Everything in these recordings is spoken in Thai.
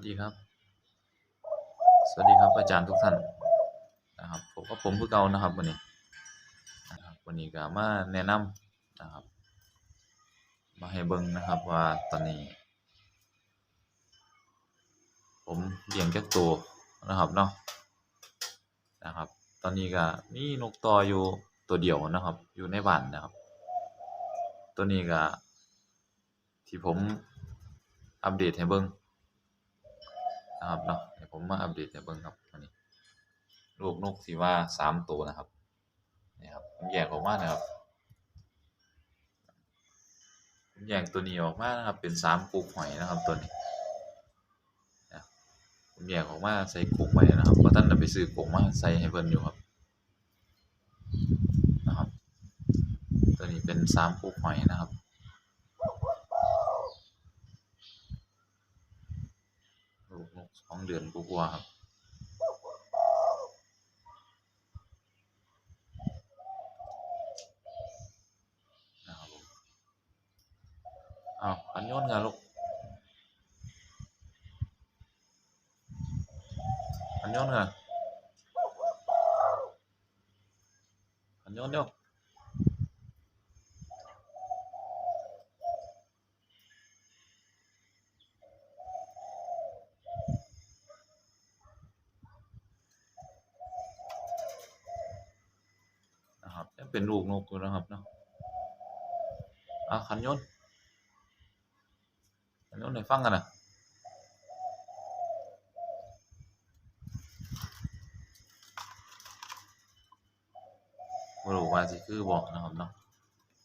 วัสดีครับ สวัสดีครับอาจารย์ทุกท่านนะครับผมก็ผมผู้เก่านะครับวันนี้นะครับวันนี้ก็มาแนะนำนะครับ มาให้เบิ่งนะครับว่าตอนนี้ ผมเลี้ยงจักตัวนะครับเนาะนะครับ ตอนนี้ก็มีนกต่ออยู่ตัวเดียวนะครับ อยู่ในบ้านนะครับ ตัวนี้ก็ที่ผมอัปเดตให้เบิ่ง นะครับเนาะเดี๋ยวผมมาอัปเดตให้เบิ่งครับวันนี้ลูกนกสีว่าสามตัวนะครับนี่ครับผมแยกออกมานะครับผมแยกตัวนี้ออกมานะครับ เป็นสามกุกหอยนะครับตัวนี้นะผมแยกออกมาใส่กุกไว้นะครับเพราะท่านไปซื้อกุกมาใส่ให้เพิ่นอยู่ครับนะครับ ตัวนี้เป็นสามกุกหอยนะครับ ลูกนกสองเดือนกว่าครับนะครับผมอ้าวอันโยนกันลูกอันโยนกันอันโยนเดี๋ยวนะครับยัง เป็นลูกนกอยู่นะครับเนาะอะขันยนขันยนให้ฟังกันนะบ่รู้ว่าสิคือบอกนะครับเนาะ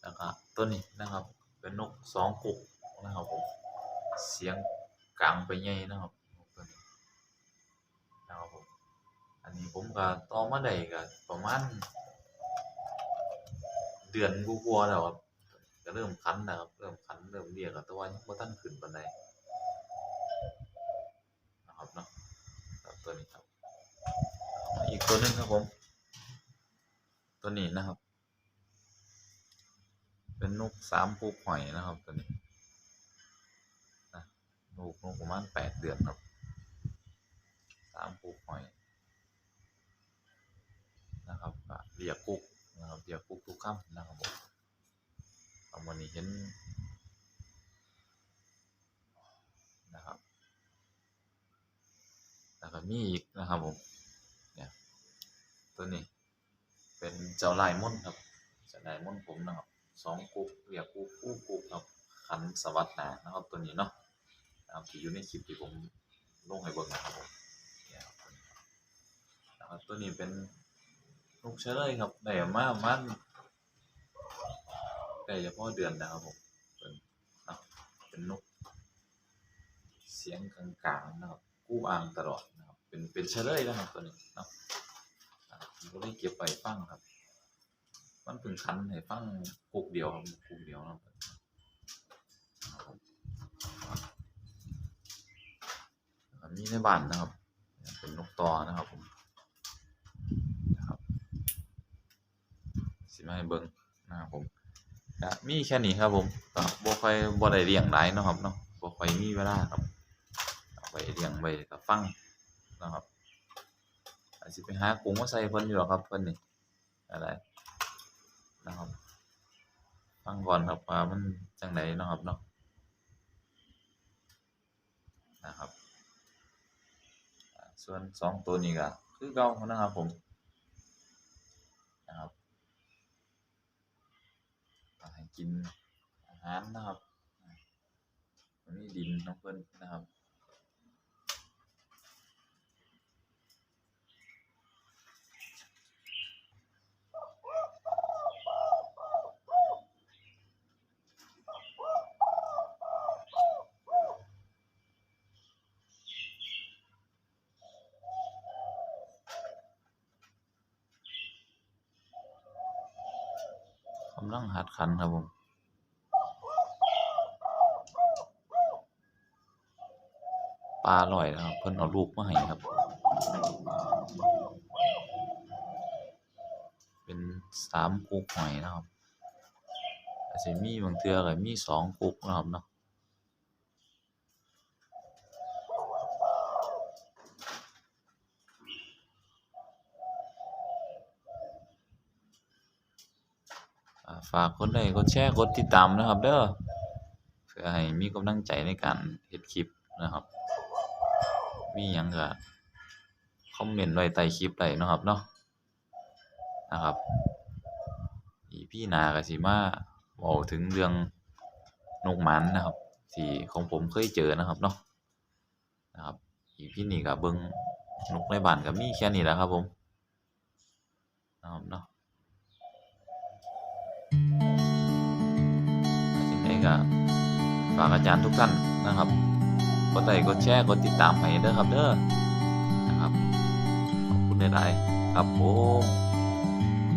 แล้วก็ตัวนี้นะครับ เป็นนกสองกุกนะครับผมเสียงกลางไปใหญ่นะครับนกตัวนี้นะครับผมอันนี้ผมก็ต่อมาได้ก็ประมาณ เดือนกว่าๆแล้วครับก็เริ่มคันนะครับ เริ่มคันเริ่มเรียกแต่ว่ายังบ่ทันขึ้นปานใดนะครับเนาะครับตัวนี้ครับ อีกตัวหนึงครับผม ตัวนี้นะครับ เป็นนกสามปูหอยนะครับตัวนี้นะลูกนกประมาณแปดเดือนครับสามปูหอยนะครับเรียกกุ๊ก นะครับเรียกกุ๊กทุกค่ำนะครับผมวันนี้เห็นนะครับแล้วก็มีอีกนะครับผมเนี่ยตัวนี้เป็นเจ้าลายม่นครับเจ้าลายม่นผมนะครับสองกุกเรียกกุกคู่กุกครับขันสวัสดนานะครับตัวนี้เนาะนะครับที่อยู่ในคลิปที่ผมลงให้เบิ่งนะครับผมเนี่ยครับตัวนี้ครับนะครับตัวนี้เป็น นกเชลยครับได้มาประมันได้เฉพาะเดือนนะครับผมเป็นเนาเป็นนก เสียงกลางๆนะครับกู้อ่างตลอดนะครับเป็นเป็นเชลยนะครับตัวนี้เนาะผมก็เลยเก็บไปฟังครับ มันเพิ่งคันให้ฟังกุกเดียวครับกุกเดียวนะครับมีในบ้านนะครับ เป็นนกตอนะครับผม มาให้เบิ่งนะครับผมก็มีแค่นี้ครับผมก็บ่ค่อยบ่ได้เลี้ยงหลายเนาะครับเนาะบ่ค่อยมีเวลาครับเอาไปเลี้ยงไว้ก็ฟังนะครับอาจสิไปหากรุงมาใส่เพิ่นอยู่หรอครับเพิ่นนี่อะไรนะครับฟังก่อนครับว่ามันจังไดเนาะครับเนาะนะครับ ส่วนสองตัวนี้ก็คือเก่านะครับผมนะครับ กินอาหารนะครับอันมีดินของเพิ่นนะครับำลังหัดขันครับผมปลาอร่อยนะครับ เพิ่นเอาลูกมาให้ครับ เป็นสามกุกหอยนะครับอาจจะมีบางเทือก็มีสองกุกนะครับเนาะ ก็ ฝากกดไลค์กดแชร์กดติดตามนะครับ เด้อเพื่อให้มีกำลังใจในการเฮ็ดคลิปนะครับ มีหยังก็คอมเมนต์ไว้ใต้คลิปได้นะครับเนาะนะครับ EP หน้าก็สิมาเว้าถึงเรื่องนกหมันนะครับที่ของผมเคยเจอนะครับเนาะนะครับ EP นี้ก็เบิงนกในบ้านก็มีแค่นี้แหละครับผมนะครับเนาะ ก็ฝากอาจารย์ทุกท่านนะครับกดไลค์กดแชร์กดติดตามให้เด้อครับเด้อนะครับขอบคุณหลายๆครับผม